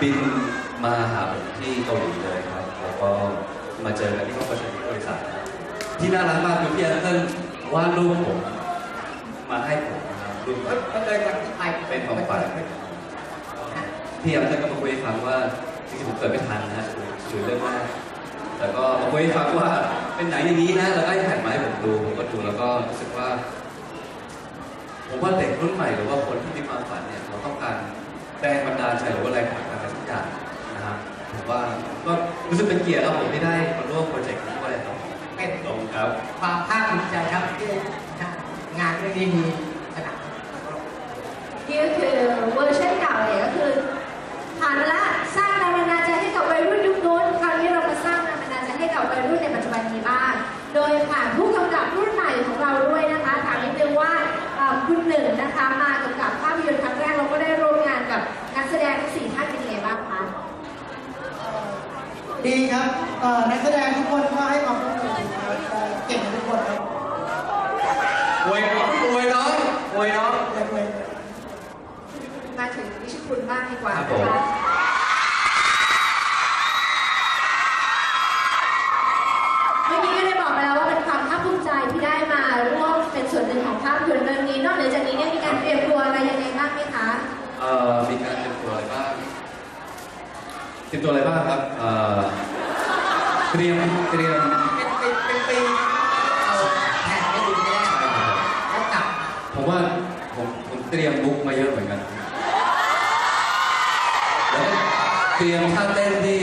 บินมาหาผมที่เกาหลีเลยครับ แล้วก็มาเจอกันที่ห้องประชุมบริษัทครับที่น่ารักมากคือพี่อันเพิ่งวาดรูปผม มาให้ผมนะครับรูปก็เลยวันที่ไปเป็นของขวัญพี่อันเพิ่งก็มาคุยให้ฟังว่าจริงๆผมเกิดไม่ทันนะคือเรื่องแรกแต่ก็มาคุยให้ฟังว่าเป็นหนังอย่างนี้นะแล้วก็ให้แผ่นมาให้ผมดูผมก็ดูแล้วก็รู้สึกว่าผมว่าเด็กรุ่นใหม่หรือว่าคนที่มีความฝันเนี่ยเขาต้องการแรงบันดาลใจหรือว่าแรงผลักดันอะไรสักอย่างนะฮะผมว่าก็ รู้สึกเป็นเกียรติแล้วผมที่ได้มาร่วมโปรเจกต์นี้ด้วยครับเป็นขอบคุณครับ ความภาคภูมิใจครับที่งานเรื่องนี้มี มาถึงนิชคุณบ้างดีกว่าครับนะผมคะเมื่อกี้ก็ได้บอกไปแล้วว่าเป็นความภาคภูมิใจที่ได้มาร่วมเป็นส่วนหนึ่งของภาพยนตร์เรื่องนี้ นอกเหนือจากนี้เนี่ยมีการเตรียมตัวอะไรยังไงบ้างไหมคะ เอ่อมีการเตรียมตัวอะไรบ้างเตรียมตัวอะไรบ้างครับเอ่อเตรียมเตรียมเป็นปีเป็นปีเอาแผ่นไปดูไม่ได้ใช่ครับแล้วกลับผมว่าผมผมเตรียมบุ๊กมาเยอะเหมือนกัน เตรียมท่าเต้นที่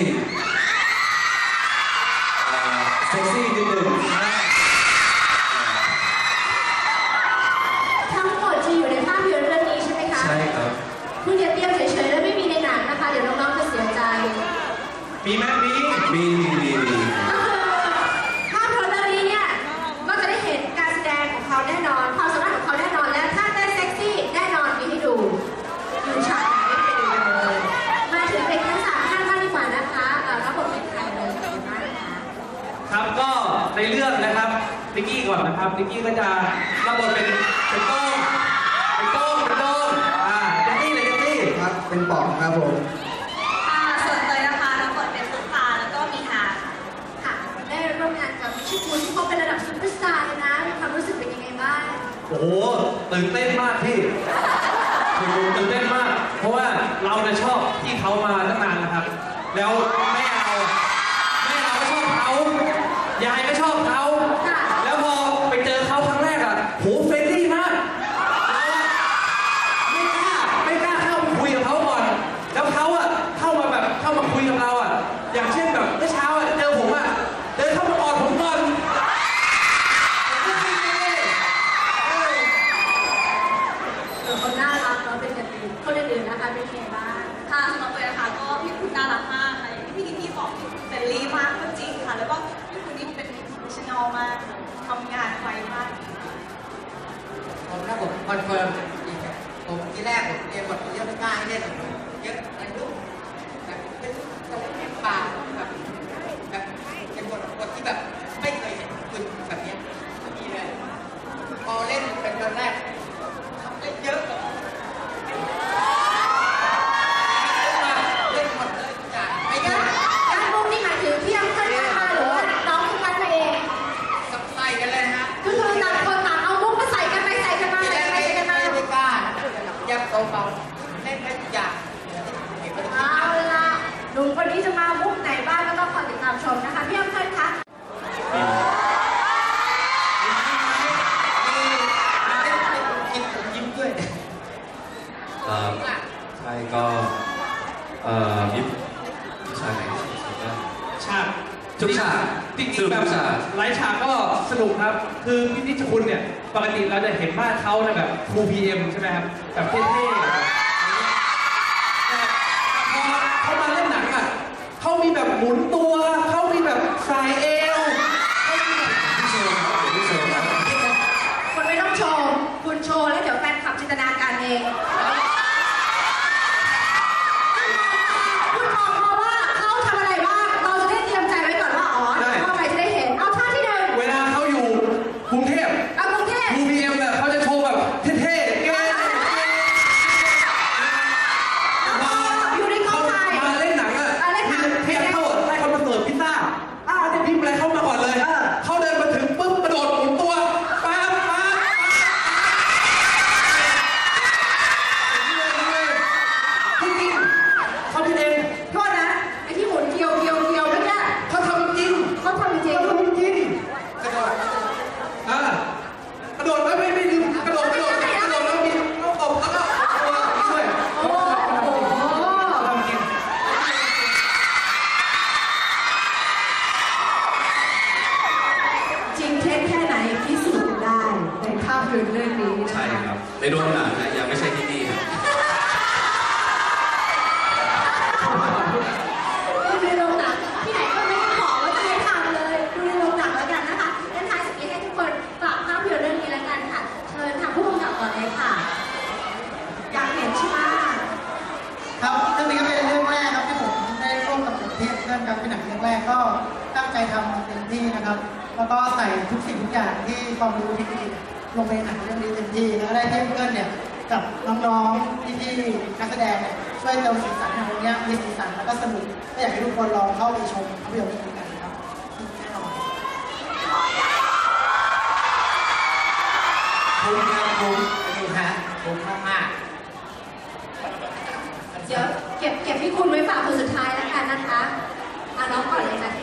หตื่นเต้นมากพี่คือตื่นเต้นมาก เพราะว่าเราเนี่ยชอบที่เขามาตั้งนานนะครับ แล้วแม่เราแม่เราก็ชอบเขายายก็ชอบเขา ค่ะ แล้วพอไปเจอเขาครั้งแรกอะโหเฟรนลี่มากเราอะไม่กล้าไม่กล้าเข้าไปคุยกับเขาก่อน แล้วเขาอะเข้ามาแบบเข้ามาคุยกับเราอะ อย่างเช่นแบบเมื่อเช้าอะเจอผมอะเดินเข้ามากอดผมก่อนเออ เออคนน่ารักเนาะเป็นกันเองค นอื่นๆนะคะเป็นยังไงบ้างค่ะสำหรับเตยนะคะก็พี่คุณน่ารักมากค่ะอย่างที่พี่นิกกี้บอกเฟรนลี่มากก็จริงค่ะ แล้วก็พี่คุณนี่เป็นโปรเฟชชั่นอลมากค่ะทำงานไวมากผมนะผมคอนเฟิร์มอีกอะผมที่แรกผมเตรียมบทเยอะไม่กล้าให้เล่นเยอะแต่ลูกแบบเป็นต้องเป็นป่าแบบแบบเป็นบทบทที่แบบไม่เคยเห็นคุณแบบเนี้ยไม่มีเลยพอเล่นเป็นตอนแรกทำได้เยอะแบบเล่นหมดเลยทุกอย่างไม่ กายาร ก การมุมนี่หมายถึงพี่ยังเพิ่งมาหรือว่าน้องทุกท่านมาเอง สับใส่กันเลยฮะ ก็คือต่างคนต่างเอามุกมาใส่กันไปใส่กันมา ที่ ใส่ แร กัน ก ไป ไม่ ใส่กันมา ไม่กล้ายับเบาๆเล่นได้ทุกอย่างเห็นไหม เอาล่ะหนุ่มคนนี้จะมามุกไหนบ้างก็ต้องคอยติดตามชมนะคะพี่ยังเพิ่งคะ ยิ้มด้วย เอ่อใช่ก็ เอ่อมีผู้ชายไหนที่สุดบ้างฉากทุกฉากจริงสรุปๆแบบทุกฉากหลายฉากก็สนุกครับ คือพี่นิชคุณเนี่ย ปกติเราจะเห็นบ้านเขาในแบบ 2PM ใช่ไหมครับ แบบเท่ๆแต่พอเขามาเล่นหนังอะเขามีแบบหมุนตัว เขามีแบบสายเอ พิสูจน์ได้ในภาพยนตร์เรื่องนี้ใช่ครับ ในดวงหนังยังไม่ใช่ที่นี่ครับดูในโรงหนังที่ไหนก็ไม่ได้ขอว่าจะให้ทำเลยดูในโรงหนังแล้วกันนะคะในท้ายสุดนี้ให้ทุกคนฝากภาพยนตร์เรื่องนี้แล้วกันค่ะ เชิญทางผู้กำกับก่อนเลยค่ะ อยากเห็นใช่ไหมครับเรื่องนี้ก็เป็นเรื่องแรกครับที่ผมได้ร่วมกับประเทศเรื่องการเป็นหนังเรื่องแรกก็ตั้งใจทำเต็มที่นะครับ แล้วก็ใส่ทุกสิ่งทุกอย่างที่ความรู้ที่ดีลงไปในหนังเรื่องนี้เต็มที่แล้วก็ได้เทพเพื่อนเนี่ยกับน้องๆพี่ๆนักแสดงเนี่ยช่วยเติมสีสันให้หนังเรื่องนี้มีสีสันแล้วก็สนุกก็อยากให้ทุกคนลองเข้าไปชมภาพยนตร์เรื่องนี้กันครับแน่นอนคุ้มครับคุ้มดูฮะคุ้มมากเดี๋ยวเก็บเก็บที่คุณไว้ฝากคนสุดท้ายแล้วกันนะคะเอาน้องก่อนเลยค่ะค่ะ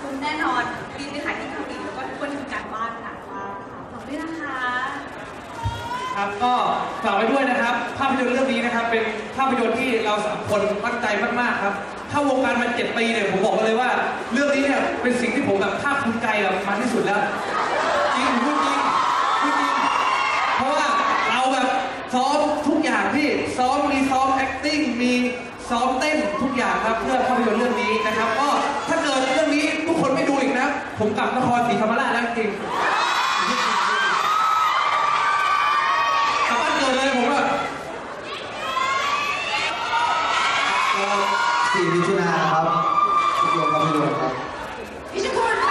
คือดูอะคุ้มแน่นอนรีบไปถ่ายที่เกาหลีแล้วก็ทุกคนทำการบ้านหนักมากค่ะฝากด้วยนะคะ ครับก็ฝากไว้ด้วยนะครับ ภาพยนตร์เรื่องนี้นะครับ เป็นภาพยนตร์ที่เราสามคนตั้งใจมากๆครับเข้าวงการมาเจ็ดปีเนี่ยผมบอกเลยว่า เรื่องนี้เนี่ยเป็นสิ่งที่ผมแบบภาคภูมิใจแบบมันที่สุดแล้วจริงพูดจริงพูดจริงเพราะว่าเราแบบซ้อมทุกอย่างพี่ซ้อมมีซ้อม acting มี ซ้อมเต้นทุกอย่างครับเพื่อภาพยนตร์เรื่องนี้นะครับ ก็ถ้าเกิดเรื่องนี้ทุกคนไม่ดูอีกนะ ผมกลับนครศรีธรรมราชแล้วจริงกลับบ้านเกิดเลยผมว่าสี่มิถุนาครับทุกโรงภาพยนตร์ครับพิชคุณ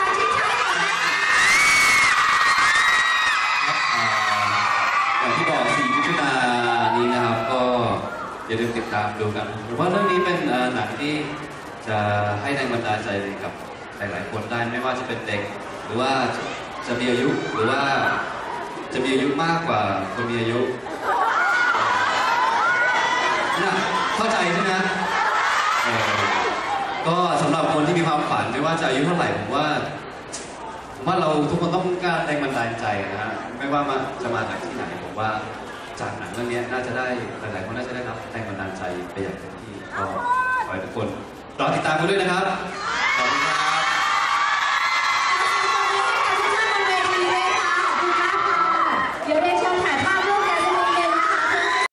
อย่าลืมติดตามดูกันผมว่าเรื่องนี้เป็นหนังที่จะให้แรงบันดาลใจกับหลายๆคนได้ไม่ว่าจะเป็นเด็ก หรือว่าจะมีอายุหรือว่าจะมีอายุมากกว่าคนมีอายุนะเข้าใจใช่ไหมก็สำหรับคนที่มีความฝันไม่ว่าจะอายุเท่าไหร่ผมว่าผมว่าเราทุกคนต้องการแรงบันดาลใจนะฮะไม่ว่ามาจะมาจากที่ไหนผมว่า จากหนังเรื่องนี้น่าจะได้หลายๆคนน่าจะได้รับแรงบันดาลใจไปอย่างเต็มที่ก็ขอให้ทุกคนรอติดตามกันด้วยนะครับขอบคุณ